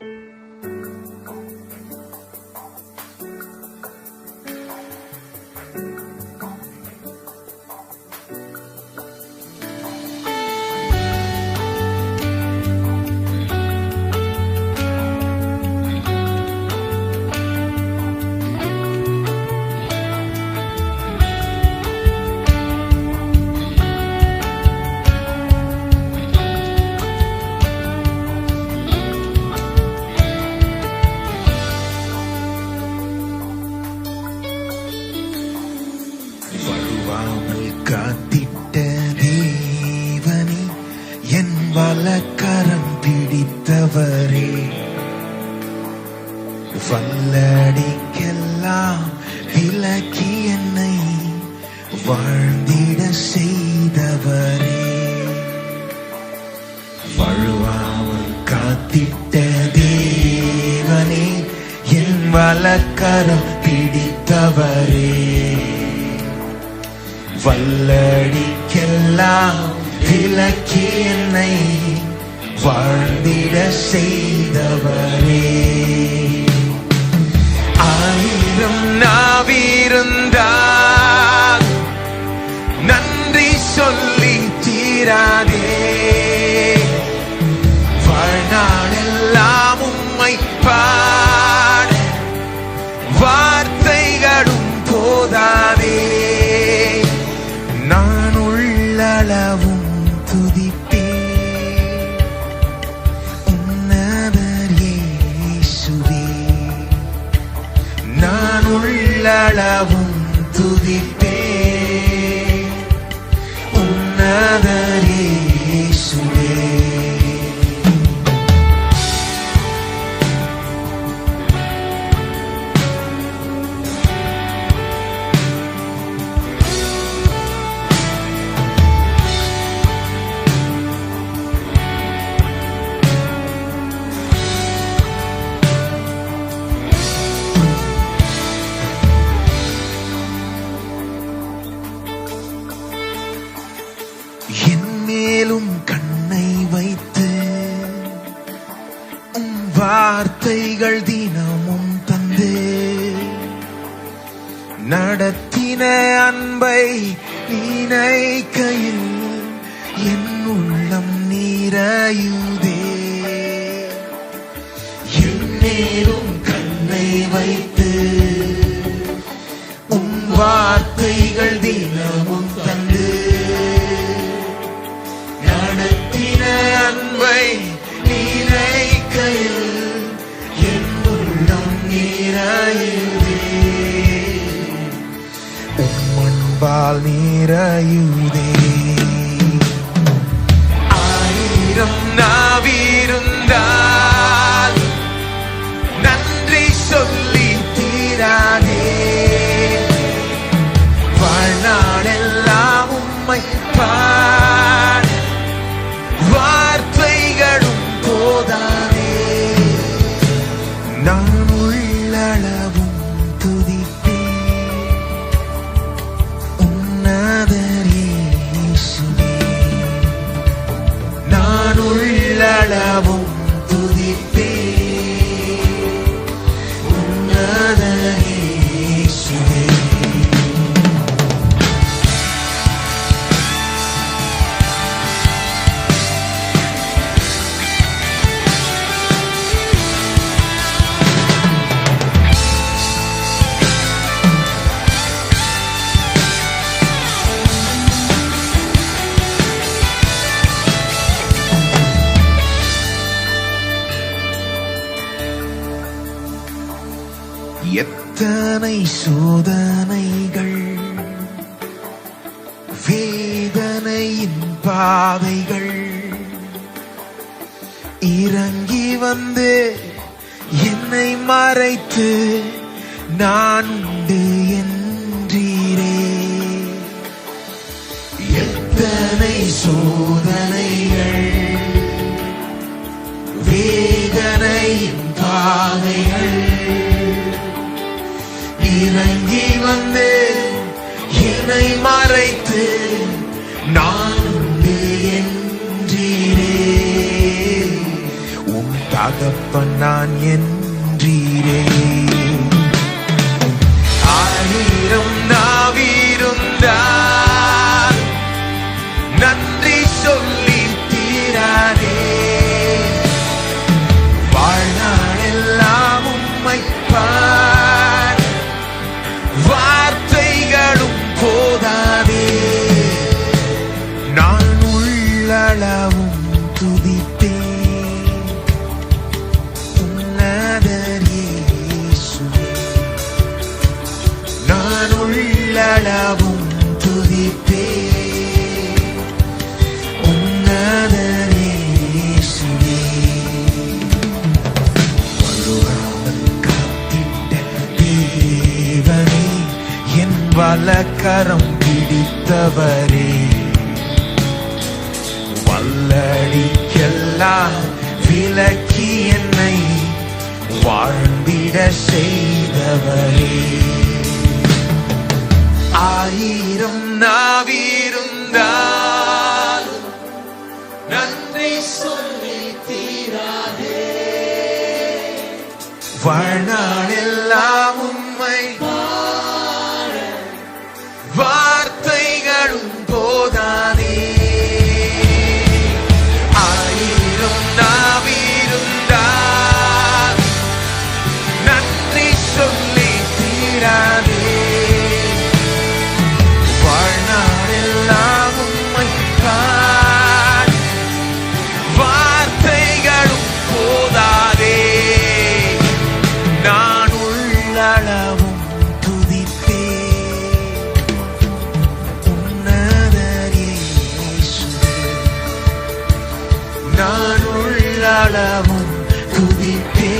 வழுவாமல் அவரே வல்லடிக்கெல்லாம் விலக்கி என்னை வாழ்ந்திட செய்தவரே. வழுவாமல் காத்திட்ட தேவனே என் வலக்கரம் பிடித்தவரே. வல்லடிக்கெல்லாம் விலக்கி என்னை வாழ்ந்திட செய்தவரே. ஆயிரம் நாவிருந்தால் நன்றி சொல்லி தீராதே. உள்ளளவும் துதிப்பே உன்னதரே வார்த்தைகள் தினமும் தந்தே. நடத்தின அன்பை நினைக்கையில் என் உள்ளம் நீரையுதே. நீராயுதே. எத்தனை சோதனைகள் வேதனையின் பாதைகள். இறங்கி வந்து என்னை மறைத்து நான் உண்டு என்றீரே. எத்தனை சோதனைகள் வேதனையின் பாதைகள். இறங்கி வந்து என்னை மறைத்து நான் உண்டு என்றீரே. உன் தகப்பன் நான் என்றீரே. வலக்கரம் பிடித்தவரே. வல்லடிக்கெல்லாம் விலக்கி என்னை வாழ்ந்திட செய்தவரே. ஆயிரம் நாவிருந்தாலும் நன்றி சொல்லி தீராதே. வாழ்நாள் தாராளமும் துதிப்பே